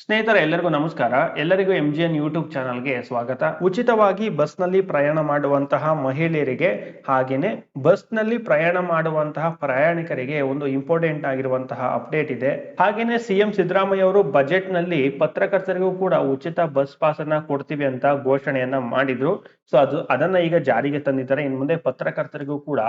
ಸ್ನೇಹಿತರೆ, ಎಲ್ಲರಿಗೂ ನಮಸ್ಕಾರ. ಎಲ್ಲರಿಗೂ ಎಂ ಜಿ ಎನ್ ಯೂಟ್ಯೂಬ್ ಚಾನಲ್ಗೆ ಸ್ವಾಗತ. ಉಚಿತವಾಗಿ ಬಸ್ನಲ್ಲಿ ಪ್ರಯಾಣ ಮಾಡುವಂತಹ ಮಹಿಳೆಯರಿಗೆ ಹಾಗೇನೆ ಬಸ್ನಲ್ಲಿ ಪ್ರಯಾಣ ಮಾಡುವಂತಹ ಪ್ರಯಾಣಿಕರಿಗೆ ಒಂದು ಇಂಪಾರ್ಟೆಂಟ್ ಆಗಿರುವಂತಹ ಅಪ್ಡೇಟ್ ಇದೆ. ಹಾಗೇನೆ ಸಿಎಂ ಸಿದ್ದರಾಮಯ್ಯ ಅವರು ಬಜೆಟ್ನಲ್ಲಿ ಪತ್ರಕರ್ತರಿಗೂ ಕೂಡ ಉಚಿತ ಬಸ್ ಪಾಸ್ ಅನ್ನ ಕೊಡ್ತೀವಿ ಅಂತ ಘೋಷಣೆಯನ್ನ ಮಾಡಿದ್ರು. ಸೊ ಅದು, ಅದನ್ನ ಈಗ ಜಾರಿಗೆ ತಂದಿದ್ದಾರೆ. ಇನ್ ಮುಂದೆ ಪತ್ರಕರ್ತರಿಗೂ ಕೂಡ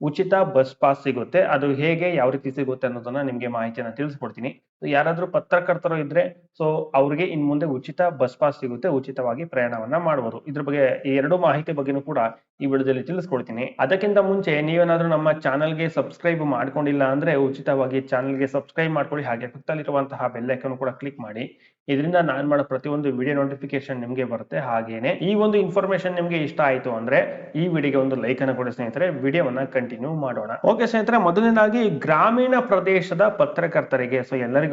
ಉಚಿತ ಬಸ್ ಪಾಸ್ ಸಿಗುತ್ತೆ. ಅದು ಹೇಗೆ, ಯಾವ ರೀತಿ ಸಿಗುತ್ತೆ ಅನ್ನೋದನ್ನ ನಿಮ್ಗೆ ಮಾಹಿತಿಯನ್ನ ತಿಳಿಸ್ಕೊಡ್ತೀನಿ. ಯಾರಾದ್ರೂ ಪತ್ರಕರ್ತರು ಇದ್ರೆ ಸೊ ಅವ್ರಿಗೆ ಇನ್ ಮುಂದೆ ಉಚಿತ ಬಸ್ ಪಾಸ್ ಸಿಗುತ್ತೆ, ಉಚಿತವಾಗಿ ಪ್ರಯಾಣವನ್ನ ಮಾಡಬಹುದು ಇದ್ರ ಬಗ್ಗೆ ಈ ಎರಡು ಮಾಹಿತಿ ಬಗ್ಗೆನೂ ಕೂಡ ಈ ವಿಡಿಯೋದಲ್ಲಿ ತಿಳಿಸ್ಕೊಡ್ತೀನಿ. ಅದಕ್ಕಿಂತ ಮುಂಚೆ ನೀವೇನಾದ್ರೂ ನಮ್ಮ ಚಾನಲ್ಗೆ ಸಬ್ಸ್ಕ್ರೈಬ್ ಮಾಡ್ಕೊಂಡಿಲ್ಲ ಅಂದ್ರೆ ಉಚಿತವಾಗಿ ಚಾನಲ್ಗೆ ಸಬ್ಸ್ಕ್ರೈಬ್ ಮಾಡ್ಕೊಳ್ಳಿ. ಹಾಗೆ ಪಕ್ಕದಲ್ಲಿರುವಂತಹ ಬೆಲ್ಲೈಕನ್ ಕೂಡ ಕ್ಲಿಕ್ ಮಾಡಿ. ಇದರಿಂದ ನಾನು ಮಾಡೋ ಪ್ರತಿಯೊಂದು ವಿಡಿಯೋ ನೋಟಿಫಿಕೇಶನ್ ನಿಮ್ಗೆ ಬರುತ್ತೆ. ಹಾಗೇನೆ ಈ ಒಂದು ಇನ್ಫಾರ್ಮೇಶನ್ ನಿಮ್ಗೆ ಇಷ್ಟ ಆಯ್ತು ಅಂದ್ರೆ ಈ ವಿಡಿಯೋಗೆ ಒಂದು ಲೈಕ್ ಅನ್ನು ಕೊಡಿ ಸ್ನೇಹಿತರೆ. ವಿಡಿಯೋವನ್ನ ಕಂಟಿನ್ಯೂ ಮಾಡೋಣ. ಓಕೆ ಸ್ನೇಹಿತರೆ, ಮೊದಲನೇದಾಗಿ ಗ್ರಾಮೀಣ ಪ್ರದೇಶದ ಪತ್ರಕರ್ತರಿಗೆ ಸೊ ಎಲ್ಲರಿಗೂ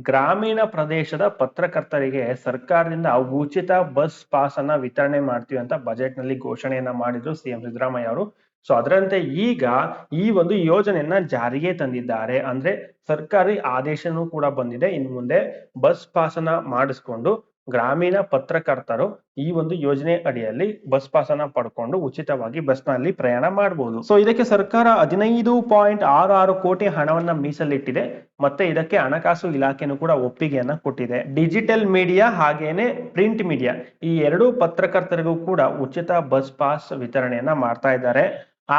ಗ್ರಾಮೀಣ ಪ್ರದೇಶದ ಪತ್ರಕರ್ತರಿಗೆ ಸರ್ಕಾರದಿಂದ ಉಚಿತ ಬಸ್ ಪಾಸ್ ಅನ್ನ ವಿತರಣೆ ಮಾಡ್ತೀವಿ ಅಂತ ಬಜೆಟ್ನಲ್ಲಿ ಘೋಷಣೆಯನ್ನ ಮಾಡಿದ್ರು ಸಿಎಂ ಸಿದ್ದರಾಮಯ್ಯ ಅವರು. ಸೊ, ಅದರಂತೆ ಈಗ ಈ ಒಂದು ಯೋಜನೆಯನ್ನ ಜಾರಿಗೆ ತಂದಿದ್ದಾರೆ. ಅಂದ್ರೆ ಸರ್ಕಾರಿ ಆದೇಶನೂ ಕೂಡ ಬಂದಿದೆ. ಇನ್ನು ಮುಂದೆ ಬಸ್ ಪಾಸ್ ಅನ್ನ ಮಾಡಿಸ್ಕೊಂಡು ಗ್ರಾಮೀಣ ಪತ್ರಕರ್ತರು ಈ ಒಂದು ಯೋಜನೆ ಅಡಿಯಲ್ಲಿ ಬಸ್ ಪಾಸ್ ಅನ್ನ ಪಡ್ಕೊಂಡು ಉಚಿತವಾಗಿ ಬಸ್ನಲ್ಲಿ ಪ್ರಯಾಣ ಮಾಡಬಹುದು ಸೊ ಇದಕ್ಕೆ ಸರ್ಕಾರ ಹದಿನೈದು ಪಾಯಿಂಟ್ ಆರು ಆರು ಕೋಟಿ ಹಣವನ್ನ ಮೀಸಲಿಟ್ಟಿದೆ. ಮತ್ತೆ ಇದಕ್ಕೆ ಹಣಕಾಸು ಇಲಾಖೆನೂ ಕೂಡ ಒಪ್ಪಿಗೆಯನ್ನ ಕೊಟ್ಟಿದೆ. ಡಿಜಿಟಲ್ ಮೀಡಿಯಾ ಹಾಗೇನೆ ಪ್ರಿಂಟ್ ಮೀಡಿಯಾ ಈ ಎರಡೂ ಪತ್ರಕರ್ತರಿಗೂ ಕೂಡ ಉಚಿತ ಬಸ್ ಪಾಸ್ ವಿತರಣೆಯನ್ನ ಮಾಡ್ತಾ ಇದ್ದಾರೆ.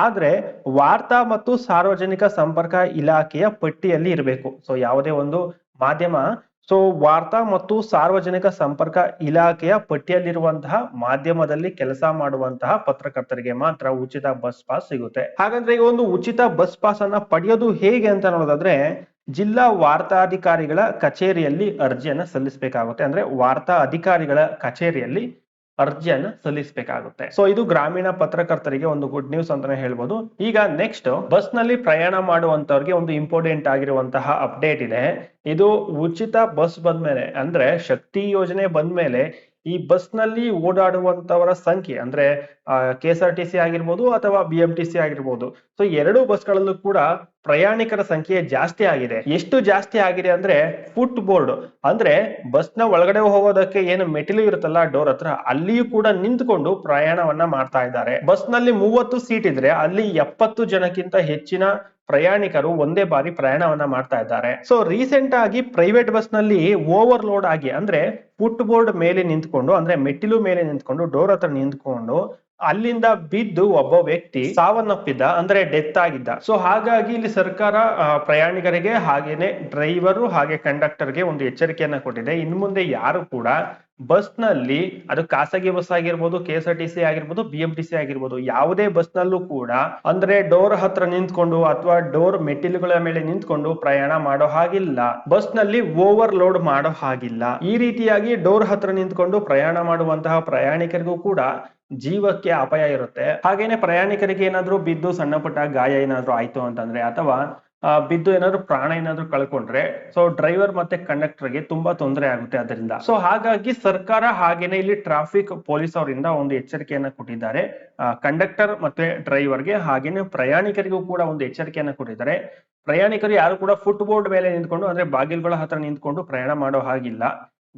ಆದ್ರೆ ವಾರ್ತಾ ಮತ್ತು ಸಾರ್ವಜನಿಕ ಸಂಪರ್ಕ ಇಲಾಖೆಯ ಪಟ್ಟಿಯಲ್ಲಿ ಇರಬೇಕು. ಸೊ ಯಾವುದೇ ಒಂದು ಮಾಧ್ಯಮ ಸೊ ವಾರ್ತಾ ಮತ್ತು ಸಾರ್ವಜನಿಕ ಸಂಪರ್ಕ ಇಲಾಖೆಯ ಪಟ್ಟಿಯಲ್ಲಿರುವಂತಹ ಮಾಧ್ಯಮದಲ್ಲಿ ಕೆಲಸ ಮಾಡುವಂತಹ ಪತ್ರಕರ್ತರಿಗೆ ಮಾತ್ರ ಉಚಿತ ಬಸ್ ಪಾಸ್ ಸಿಗುತ್ತೆ. ಹಾಗಂದ್ರೆ ಈಗ ಒಂದು ಉಚಿತ ಬಸ್ ಪಾಸ್ ಅನ್ನ ಪಡೆಯೋದು ಹೇಗೆ ಅಂತ ನೋಡೋದಾದ್ರೆ, ಜಿಲ್ಲಾ ವಾರ್ತಾಧಿಕಾರಿಗಳ ಕಚೇರಿಯಲ್ಲಿ ಅರ್ಜಿಯನ್ನ ಸಲ್ಲಿಸಬೇಕಾಗುತ್ತೆ. ಅಂದ್ರೆ ವಾರ್ತಾ ಅಧಿಕಾರಿಗಳ ಕಚೇರಿಯಲ್ಲಿ ಅರ್ಜಿಯನ್ನ ಸಲ್ಲಿಸಬೇಕಾಗುತ್ತೆ. ಸೊ ಇದು ಗ್ರಾಮೀಣ ಪತ್ರಕರ್ತರಿಗೆ ಒಂದು ಗುಡ್ ನ್ಯೂಸ್ ಅಂತಾನೆ ಹೇಳ್ಬೋದು. ಈಗ ನೆಕ್ಸ್ಟ್ ಬಸ್ನಲ್ಲಿ ಪ್ರಯಾಣ ಮಾಡುವಂತವ್ರಿಗೆ ಒಂದು ಇಂಪಾರ್ಟೆಂಟ್ ಆಗಿರುವಂತಹ ಅಪ್ಡೇಟ್ ಇದೆ. ಇದು ಉಚಿತ ಬಸ್ ಬಂದ್ಮೇಲೆ, ಅಂದ್ರೆ ಶಕ್ತಿ ಯೋಜನೆ ಬಂದ್ಮೇಲೆ ಈ ಬಸ್ನಲ್ಲಿ ಓಡಾಡುವಂತವರ ಸಂಖ್ಯೆ, ಅಂದ್ರೆ ಕೆ ಎಸ್ ಟಿ ಸಿ ಆಗಿರ್ಬೋದು ಅಥವಾ ಬಿ ಎಂ ಟಿ ಸಿ ಆಗಿರ್ಬೋದು. ಸೊ ಎರಡು ಬಸ್ಗಳಲ್ಲೂ ಕೂಡ ಪ್ರಯಾಣಿಕರ ಸಂಖ್ಯೆ ಜಾಸ್ತಿ ಆಗಿದೆ. ಎಷ್ಟು ಜಾಸ್ತಿ ಆಗಿದೆ ಅಂದ್ರೆ ಫುಟ್ ಬೋರ್ಡ್ ಅಂದ್ರೆ ಬಸ್ನ ಒಳಗಡೆ ಹೋಗೋದಕ್ಕೆ ಏನು ಮೆಟ್ಟಿಲು ಇರುತ್ತಲ್ಲ, ಡೋರ್ ಹತ್ರ, ಅಲ್ಲಿಯೂ ಕೂಡ ನಿಂತ್ಕೊಂಡು ಪ್ರಯಾಣವನ್ನ ಮಾಡ್ತಾ ಇದ್ದಾರೆ. ಬಸ್ನಲ್ಲಿ ಮೂವತ್ತು ಸೀಟ್ ಇದ್ರೆ, ಅಲ್ಲಿ ಎಪ್ಪತ್ತು ಜನಕ್ಕಿಂತ ಹೆಚ್ಚಿನ ಪ್ರಯಾಣಿಕರು ಒಂದೇ ಬಾರಿ ಪ್ರಯಾಣವನ್ನ ಮಾಡ್ತಾ ಇದ್ದಾರೆ. ಸೊ ರೀಸೆಂಟ್ ಆಗಿ ಪ್ರೈವೇಟ್ ಬಸ್ನಲ್ಲಿ ಓವರ್ ಲೋಡ್ ಆಗಿ ಅಂದ್ರೆ ಫುಟ್ ಬೋರ್ಡ್ ಮೇಲೆ ನಿಂತ್ಕೊಂಡು, ಅಂದ್ರೆ ಮೆಟ್ಟಿಲು ಮೇಲೆ ನಿಂತ್ಕೊಂಡು ಡೋರ್ ಹತ್ರ ನಿಂತ್ಕೊಂಡು ಅಲ್ಲಿಂದ ಬಿದ್ದು ಒಬ್ಬ ವ್ಯಕ್ತಿ ಸಾವನ್ನಪ್ಪಿದ್ದ, ಅಂದ್ರೆ ಡೆತ್ ಆಗಿದ್ದ. ಸೊ ಹಾಗಾಗಿ ಇಲ್ಲಿ ಸರ್ಕಾರ ಪ್ರಯಾಣಿಕರಿಗೆ ಹಾಗೇನೆ ಡ್ರೈವರು ಹಾಗೆ ಕಂಡಕ್ಟರ್ಗೆ ಒಂದು ಎಚ್ಚರಿಕೆಯನ್ನ ಕೊಟ್ಟಿದೆ. ಇನ್ನು ಮುಂದೆ ಯಾರು ಕೂಡ ಬಸ್ನಲ್ಲಿ ಅದು ಖಾಸಗಿ ಬಸ್ ಆಗಿರ್ಬೋದು K S R T C ಆಗಿರ್ಬೋದು ಬಿ ಎಂ ಟಿ ಸಿ ಆಗಿರ್ಬೋದು, ಯಾವುದೇ ಬಸ್ ನಲ್ಲೂ ಕೂಡ ಅಂದ್ರೆ ಡೋರ್ ಹತ್ರ ನಿಂತ್ಕೊಂಡು ಅಥವಾ ಡೋರ್ ಮೆಟ್ಟಿಲುಗಳ ಮೇಲೆ ನಿಂತ್ಕೊಂಡು ಪ್ರಯಾಣ ಮಾಡೋ ಹಾಗಿಲ್ಲ. ಬಸ್ನಲ್ಲಿ ಓವರ್ ಲೋಡ್ ಮಾಡೋ ಹಾಗಿಲ್ಲ. ಈ ರೀತಿಯಾಗಿ ಡೋರ್ ಹತ್ರ ನಿಂತ್ಕೊಂಡು ಪ್ರಯಾಣ ಮಾಡುವಂತಹ ಪ್ರಯಾಣಿಕರಿಗೂ ಕೂಡ ಜೀವಕ್ಕೆ ಅಪಾಯ ಇರುತ್ತೆ. ಹಾಗೇನೆ ಪ್ರಯಾಣಿಕರಿಗೆ ಏನಾದ್ರೂ ಬಿದ್ದು ಸಣ್ಣ ಪುಟ್ಟ ಗಾಯ ಏನಾದ್ರೂ ಆಯ್ತು ಅಂತಂದ್ರೆ ಅಥವಾ ಬಿದ್ದು ಏನಾದ್ರು ಪ್ರಾಣ ಏನಾದ್ರು ಕಳ್ಕೊಂಡ್ರೆ ಸೊ ಡ್ರೈವರ್ ಮತ್ತೆ ಕಂಡಕ್ಟರ್ಗೆ ತುಂಬಾ ತೊಂದರೆ ಆಗುತ್ತೆ ಅದರಿಂದ. ಸೊ ಹಾಗಾಗಿ ಸರ್ಕಾರ ಹಾಗೇನೆ ಇಲ್ಲಿ ಟ್ರಾಫಿಕ್ ಪೊಲೀಸ್ ಅವರಿಂದ ಒಂದು ಎಚ್ಚರಿಕೆಯನ್ನ ಕೊಟ್ಟಿದ್ದಾರೆ. ಕಂಡಕ್ಟರ್ ಮತ್ತೆ ಡ್ರೈವರ್ಗೆ ಹಾಗೇನೆ ಪ್ರಯಾಣಿಕರಿಗೂ ಕೂಡ ಒಂದು ಎಚ್ಚರಿಕೆಯನ್ನ ಕೊಟ್ಟಿದ್ದಾರೆ. ಪ್ರಯಾಣಿಕರು ಯಾರು ಕೂಡ ಫುಟ್ ಬೋರ್ಡ್ ಮೇಲೆ ನಿಂತ್ಕೊಂಡು, ಅಂದ್ರೆ ಬಾಗಿಲುಗಳ ಹತ್ರ ನಿಂತ್ಕೊಂಡು ಪ್ರಯಾಣ ಮಾಡೋ ಹಾಗಿಲ್ಲ.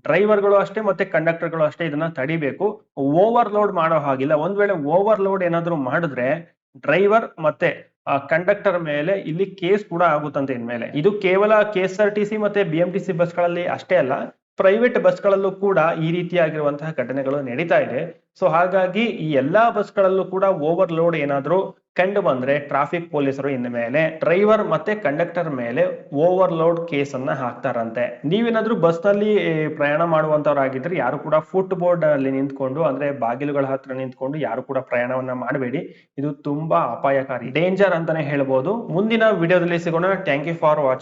ಡ್ರೈವರ್ಗಳು ಅಷ್ಟೇ ಮತ್ತೆ ಕಂಡಕ್ಟರ್ಗಳು ಅಷ್ಟೇ ಇದನ್ನ ತಡಿಬೇಕು. ಓವರ್ ಲೋಡ್ ಮಾಡೋ ಹಾಗಿಲ್ಲ. ಒಂದ್ ವೇಳೆ ಓವರ್ ಲೋಡ್ ಏನಾದ್ರು ಮಾಡಿದ್ರೆ ಡ್ರೈವರ್ ಮತ್ತೆ ಕಂಡಕ್ಟರ್ ಮೇಲೆ ಇಲ್ಲಿ ಕೇಸ್ ಕೂಡ ಆಗುತ್ತಂತೆ ಇನ್ಮೇಲೆ. ಇದು ಕೇವಲ K S R T C ಮತ್ತೆ ಬಿ ಎಂ ಟಿ ಸಿ ಬಸ್ಗಳಲ್ಲಿ ಅಷ್ಟೇ ಅಲ್ಲ, ಪ್ರೈವೇಟ್ ಬಸ್ಗಳಲ್ಲೂ ಕೂಡ ಈ ರೀತಿಯಾಗಿರುವಂತಹ ಘಟನೆಗಳು ನಡೀತಾ ಇದೆ. ಸೊ ಹಾಗಾಗಿ ಈ ಎಲ್ಲಾ ಬಸ್ಗಳಲ್ಲೂ ಕೂಡ ಓವರ್ ಲೋಡ್ ಏನಾದ್ರೂ ಕಂಡು ಬಂದ್ರೆ ಟ್ರಾಫಿಕ್ ಪೊಲೀಸರು ಇನ್ನು ಮೇಲೆ ಡ್ರೈವರ್ ಮತ್ತೆ ಕಂಡಕ್ಟರ್ ಮೇಲೆ ಓವರ್ ಲೋಡ್ ಕೇಸ್ ಅನ್ನ ಹಾಕ್ತಾರಂತೆ. ನೀವೇನಾದ್ರೂ ಬಸ್ನಲ್ಲಿ ಪ್ರಯಾಣ ಮಾಡುವಂತವ್ರಾಗಿದ್ರೆ ಯಾರು ಕೂಡ ಫುಟ್ ಬೋರ್ಡ್ ಅಲ್ಲಿ ನಿಂತ್ಕೊಂಡು, ಅಂದ್ರೆ ಬಾಗಿಲುಗಳ ಹತ್ರ ನಿಂತ್ಕೊಂಡು ಯಾರು ಕೂಡ ಪ್ರಯಾಣವನ್ನ ಮಾಡಬೇಡಿ. ಇದು ತುಂಬಾ ಅಪಾಯಕಾರಿ. ಡೇಂಜರ್ ಅಂತಾನೆ ಹೇಳ್ಬೋದು. ಮುಂದಿನ ವಿಡಿಯೋದಲ್ಲಿ ಸಿಗೋಣ. Thank you for watching.